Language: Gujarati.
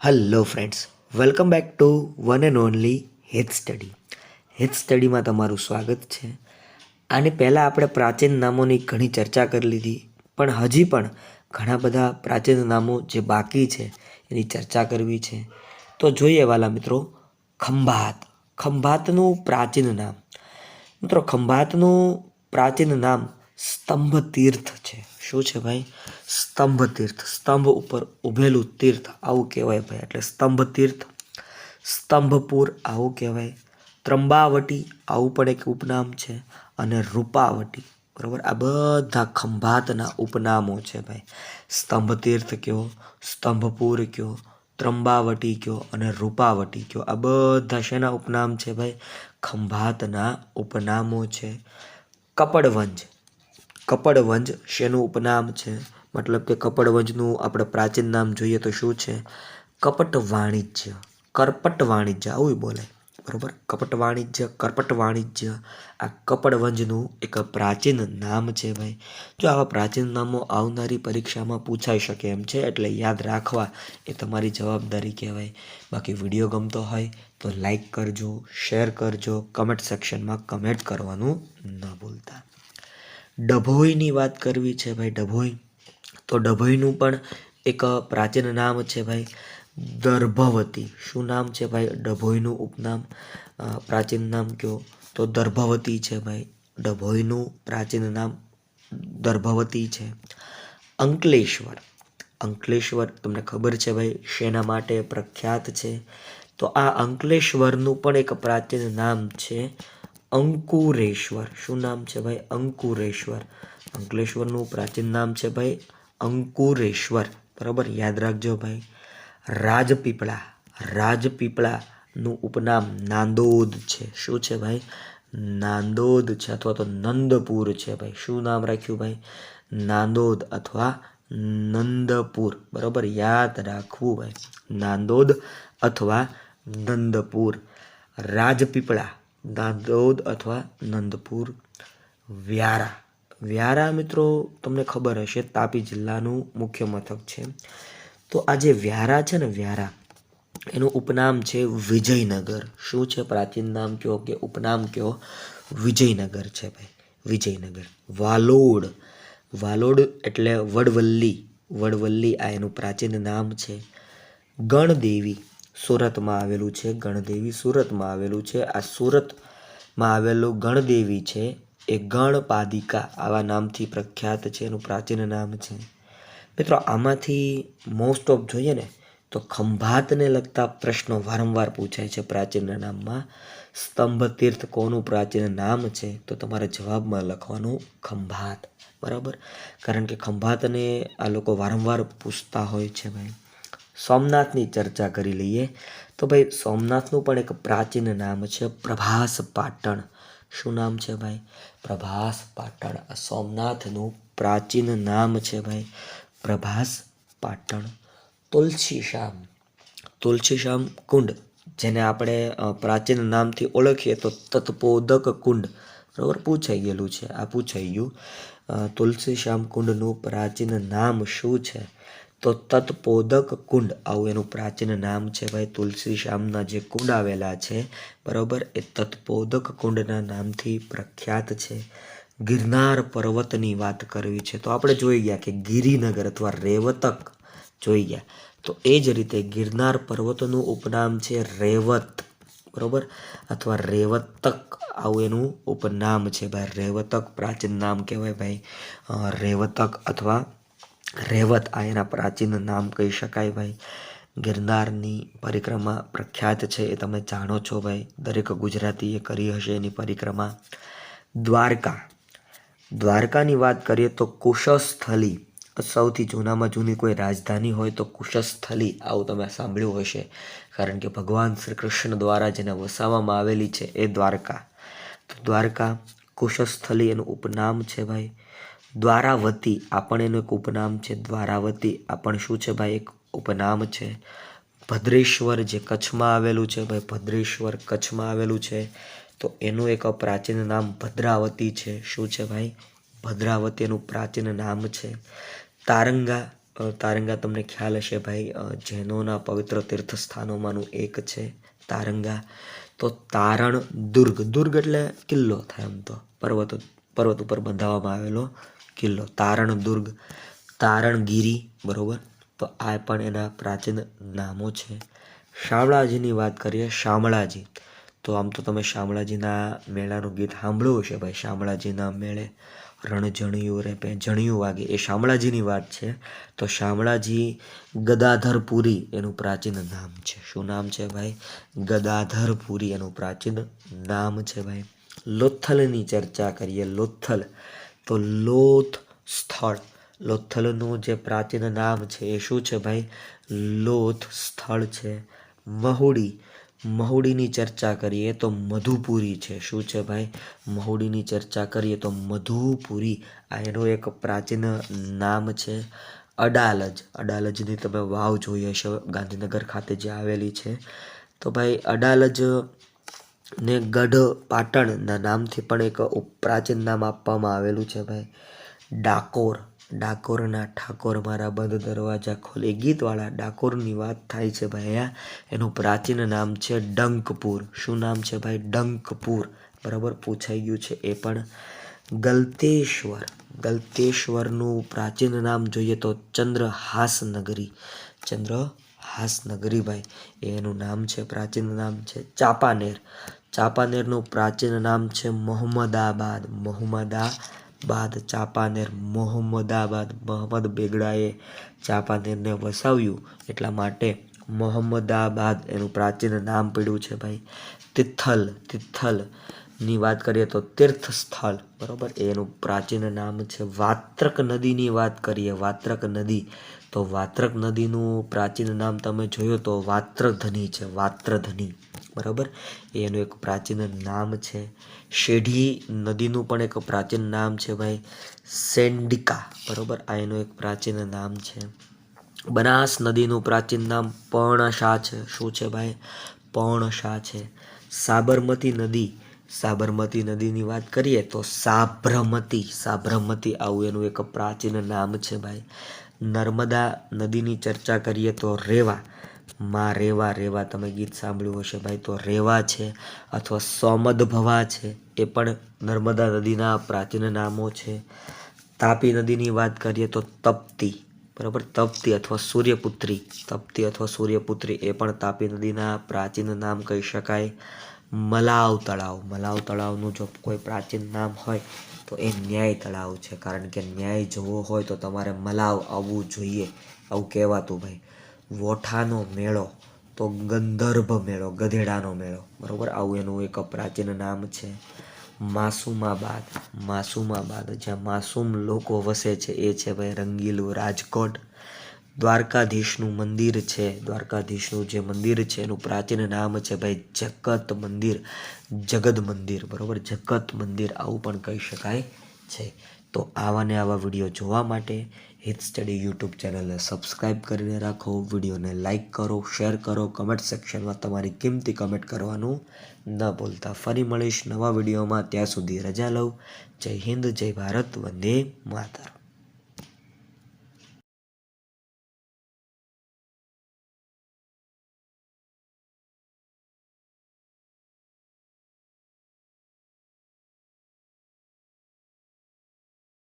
Hello friends welcome back to one and only health study health સ્ટડીમાં તમારું સ્વાગત છે. આની પહેલાં આપણે પ્રાચીન નામોની ઘણી ચર્ચા કરી લીધી, પણ હજી પણ ઘણા બધા પ્રાચીન નામો જે બાકી છે, એની ચર્ચા કરવી છે. તો જોઈએ વાલા મિત્રો, ખંભાત. ખંભાતનું પ્રાચીન નામ. મિત્રો, ખંભાતનું પ્રાચીન નામ સ્તંભ તીર્થ છે. શું છે ભાઈ? સ્તંભ તીર્થ સ્તંભ ઉપર ઊભેલું તીર્થ આવું કહેવાય ભાઈ. એટલે સ્તંભ તીર્થ સ્તંભપુર આવું કહેવાય. ત્રંબાવટી આવું પણ એક ઉપનામ છે અને રૂપાવટી. બરાબર? આ બધા ખંભાતના ઉપનામો છે ભાઈ. સ્તંભ તીર્થ કયો? સ્તંભપુર કયો? ત્રંબાવટી કયો અને રૂપાવટી કયો? આ બધા શેના ઉપનામ છે ભાઈ? ખંભાતના ઉપનામો છે. કપડવંજ. કપડવંજ શેનું ઉપનામ છે? મતલબ કે કપડવંજનું આપણે પ્રાચીન નામ જોઈએ તો શું છે? કપટ વાણિજ્ય કરપટ વાણિજ્ય આવું બોલે. બરોબર કપટ વાણિજ્ય, કરપટ વાણિજ્ય. આ કપડવંજનું એક પ્રાચીન નામ છે ભાઈ. જો આવા પ્રાચીન નામો આવનારી પરીક્ષામાં પૂછાઈ શકે એમ છે, એટલે યાદ રાખવા એ તમારી જવાબદારી કહેવાય. બાકી વીડિયો ગમતો હોય તો લાઈક કરજો, શેર કરજો, કમેન્ટ સેક્શનમાં કમેન્ટ કરવાનું ન ભૂલતા. ડભોઈની વાત કરવી છે ભાઈ, ડભોઈ. તો ડભોઈનું પણ એક પ્રાચીન નામ છે ભાઈ. દર્ભવતી. શું નામ છે ભાઈ? ડભોઈનું ઉપનામ પ્રાચીન નામ કયો? તો દર્ભવતી છે ભાઈ. ડભોઈનું પ્રાચીન નામ દર્ભવતી છે. અંકલેશ્વર. અંકલેશ્વર તમને ખબર છે ભાઈ? શેના માટે પ્રખ્યાત છે? તો આ અંકલેશ્વરનું પણ એક પ્રાચીન નામ છે અંકુરેશ્વર. શું નામ છે ભાઈ? અંકુરેશ્વર. અંકલેશ્વરનું પ્રાચીન નામ છે ભાઈ અંકુરેશ્વર. બરાબર? યાદ રાખજો ભાઈ. રાજપીપળા. રાજપીપળાનું ઉપનામ નાંદોદ છે. શું છે ભાઈ? નાંદોદ છે અથવા તો નંદપુર છે ભાઈ. શું નામ રાખ્યું ભાઈ? નાંદોદ અથવા નંદપુર. બરાબર? યાદ રાખવું ભાઈ. નાંદોદ અથવા નંદપુર. રાજપીપળા. નાંદોદ અથવા નંદપુર. વ્યારા. વ્યારા મિત્રો, તમને ખબર હશે, તાપી જિલ્લાનું મુખ્ય મથક છે. તો આ જે વ્યારા છે ને વ્યારા, એનું ઉપનામ છે વિજયનગર. શું છે પ્રાચીન નામ કયો કે ઉપનામ કયો? વિજયનગર છે ભાઈ, વિજયનગર. વાલોડ. વાલોડ એટલે વડવલ્લી. વડવલ્લી આ એનું પ્રાચીન નામ છે. ગણદેવી સુરતમાં આવેલું છે. ગણદેવી સુરતમાં આવેલું છે. આ સુરતમાં આવેલું ગણદેવી છે એ ગણપાદિકા આવા નામથી પ્રખ્યાત છે. એનું પ્રાચીન નામ છે. મિત્રો, આમાંથી મોસ્ટ ઓફ જોઈએ ને, તો ખંભાતને લગતા પ્રશ્નો વારંવાર પૂછાય છે પ્રાચીન નામમાં. સ્તંભ તીર્થ કોનું પ્રાચીન નામ છે? તો તમારે જવાબમાં લખવાનું ખંભાત. બરાબર? કારણ કે ખંભાતને આ લોકો વારંવાર પૂછતા હોય છે ભાઈ. સોમનાથની ચર્ચા કરી લઈએ. તો ભાઈ, સોમનાથનું પણ એક પ્રાચીન નામ છે પ્રભાસ પાટણ. શું નામ છે ભાઈ? પ્રભાસ પાટણ. આ સોમનાથનું પ્રાચીન નામ છે ભાઈ. પ્રભાસ પાટણ તુલસીશ્યામ તુલસીશ્યામ કુંડ, જેને આપણે પ્રાચીન નામથી ઓળખીએ તો તત્પોદક કુંડ. બરાબર? પૂછાઈ ગયેલું છે. આ પૂછાઈ ગયું. તુલસી તુલસીશ્યામ કુંડનું પ્રાચીન નામ શું છે? તો તત્પોદક કુંડ, આવું એનું પ્રાચીન નામ છે ભાઈ. તુલસીશ્યામના જે કુંડ આવેલા છે, બરાબર? એ તત્પોદક કુંડના નામથી પ્રખ્યાત છે. ગિરનાર પર્વતની વાત કરવી છે, તો આપણે જોઈ ગયા કે ગિરિનગર અથવા રેવતક જોઈ ગયા. તો એ જ રીતે ગિરનાર પર્વતનું ઉપનામ છે રેવત, બરોબર? અથવા રેવતક, આવું એનું ઉપનામ છે ભાઈ. રેવતક પ્રાચીન નામ કહેવાય ભાઈ. રેવતક અથવા રેવત આ એના પ્રાચીન નામ કહી શકાય ભાઈ. ગિરનારની પરિક્રમા પ્રખ્યાત છે, એ તમે જાણો છો ભાઈ. દરેક ગુજરાતીએ કરી હશે એની પરિક્રમા. દ્વારકા. દ્વારકાની વાત કરીએ તો કુશસ્થલી, સૌથી જૂનામાં જૂની કોઈ રાજધાની હોય તો કુશસ્થલી આવું તમે સાંભળ્યું હશે. કારણ કે ભગવાન શ્રી કૃષ્ણ દ્વારા જેને વસાવવામાં આવેલી છે એ દ્વારકા. તો દ્વારકા, કુશસ્થલી એનું ઉપનામ છે ભાઈ. દ્વારાવતી આ પણ એનું એક ઉપનામ છે. દ્વારાવતી આ પણ શું છે ભાઈ? એક ઉપનામ છે. ભદ્રેશ્વર જે કચ્છમાં આવેલું છે ભાઈ, ભદ્રેશ્વર કચ્છમાં આવેલું છે. તો એનું એક પ્રાચીન નામ ભદ્રાવતી છે. શું છે ભાઈ? ભદ્રાવતી એનું પ્રાચીન નામ છે. તારંગા તારંગા તમને ખ્યાલ હશે ભાઈ જૈનોના પવિત્ર તીર્થસ્થાનોમાંનું એક છે તારંગા. તો તારણ દુર્ગ દુર્ગ એટલે કિલ્લો થાય એમ તો, પર્વત પર્વત ઉપર બંધાવવામાં આવેલો કિલ્લો, તારણ દુર્ગ, તારણગીરી, બરોબર? તો આ પણ એના પ્રાચીન નામો છે. શામળાજીની વાત કરીએ, શામળાજી. તો આમ તો તમે શામળાજીના મેળાનું ગીત સાંભળ્યું હશે ભાઈ. શામળાજીના મેળે રણઝણિયું રે પે, જણિયું વાગે. એ શામળાજીની વાત છે. તો શામળાજી ગદાધરપુરી એનું પ્રાચીન નામ છે. શું નામ છે ભાઈ? ગદાધરપુરી એનું પ્રાચીન નામ છે ભાઈ. લોથલની ચર્ચા કરીએ, લોથલ. તો લોથ સ્થળ. લોથલનું જે પ્રાચીન નામ છે એ શું છે ભાઈ? લોથ સ્થળ છે. મહુડી. મહુડીની ચર્ચા કરીએ તો મધુપુરી છે. શું છે ભાઈ? મહુડીની ચર્ચા કરીએ તો મધુપુરી આ એનું એક પ્રાચીન નામ છે. અડાલજ. અડાલજની તમે વાવ જોઈ હશે. ગાંધીનગર ખાતે જે આવેલી છે. તો ભાઈ અડાલજ ને ગઢ પાટણના નામથી પણ એક પ્રાચીન નામ આપવામાં આવેલું છે ભાઈ. ડાકોર. ડાકોરના ઠાકોર મારા બંધ દરવાજા ખોલે. ગીતવાળા ડાકોરની વાત થાય છે ભાઈ અહીંયા એનું પ્રાચીન નામ છે ડંકપુર. શું નામ છે ભાઈ? ડંકપુર. બરાબર પૂછાઈ ગયું છે એ પણ ગલતેશ્વર. ગલતેશ્વરનું પ્રાચીન નામ જોઈએ તો ચંદ્રહાસનગરી. ચંદ્રહાસનગરી ચંદ્રહાસ નગરી ભાઈ એનું નામ છે, પ્રાચીન નામ છે ચાપાનેર. ચાપાનેરનું પ્રાચીન નામ છે મોહમ્મદાબાદ. મોહમ્મદાબાદ ચાંપાનેર મોહમ્મદાબાદ મોહમ્મદ બેગડાએ ચાંપાનેરને વસાવ્યું. એટલા માટે મોહમ્મદાબાદ એનું પ્રાચીન નામ પડ્યું છે ભાઈ. તિથલ તિથલ. ની વાત કરીએ તો તીર્થ સ્થળ બરોબર? એનું પ્રાચીન નામ છે વાત્રક નદીની વાત કરીએ, વાત્રક નદી. તો વાત્રક નદીનું પ્રાચીન નામ તમે જોયું તો વાત્રધની છે, વાત્રધની, બરાબર? એનું એક પ્રાચીન નામ છે. શેઢી નદીનું પણ એક પ્રાચીન નામ છે ભાઈ, સેન્ડિકા, બરાબર? આ એનું એક પ્રાચીન નામ છે. બનાસ નદીનું પ્રાચીન નામ પર્ણશા છે. શું છે ભાઈ? પર્ણશા છે. સાબરમતી નદી સાબરમતી નદીની વાત કરીએ તો સાબરમતી સાબરમતી આવું એનું એક પ્રાચીન નામ છે ભાઈ. નર્મદા નદીની ચર્ચા કરીએ તો રેવા. માં રેવા રેવા તમે ગીત સાંભળ્યું હશે ભાઈ. તો રેવા છે અથવા સોમદભવા છે એ પણ નર્મદા નદીના પ્રાચીન નામો છે. તાપી નદીની વાત કરીએ તો તપ્તી, બરાબર? તપ્તી અથવા સૂર્યપુત્રી. તપ્તી અથવા સૂર્યપુત્રી એ પણ તાપી નદીના પ્રાચીન નામ કહી શકાય. મલાવ તળાવ. મલાવ તળાવનું જો કોઈ પ્રાચીન નામ હોય, તો એ ન્યાય તળાવ છે. કારણ કે ન્યાય જોવો હોય, તો તમારે મલાવ આવવું જોઈએ. આવું કહેવાતું ભાઈ. વોઠાનો મેળો, તો ગંધર્ભ મેળો, ગધેડાનો મેળો. બરાબર? આવું એનું એક પ્રાચીન નામ છે. માસુમાબાદ. માસુમાબાદ જ્યાં માસૂમ લોકો વસે છે, એ છે ભાઈ રંગીલું રાજકોટ. દ્વારકાધીશનું મંદિર છે. દ્વારકાધીશનું જે મંદિર છે, એનું પ્રાચીન નામ છે ભાઈ જગત મંદિર. જગત મંદિર, બરાબર? જગત મંદિર આવું પણ કહી શકાય છે. તો આવા ને આવા વીડિયો જોવા માટે હિત સ્ટડી યુટ્યુબ ચેનલને સબસ્ક્રાઈબ કરીને રાખો, વિડીયોને લાઇક કરો, શેર કરો, કમેન્ટ સેક્શનમાં તમારી કિંમતી કમેન્ટ કરવાનું ન ભૂલતા. ફરી મળીશ નવા વિડીયોમાં. ત્યાં સુધી રજા લઉં. જય હિન્દ, જય ભારત, વંદે માતરમ.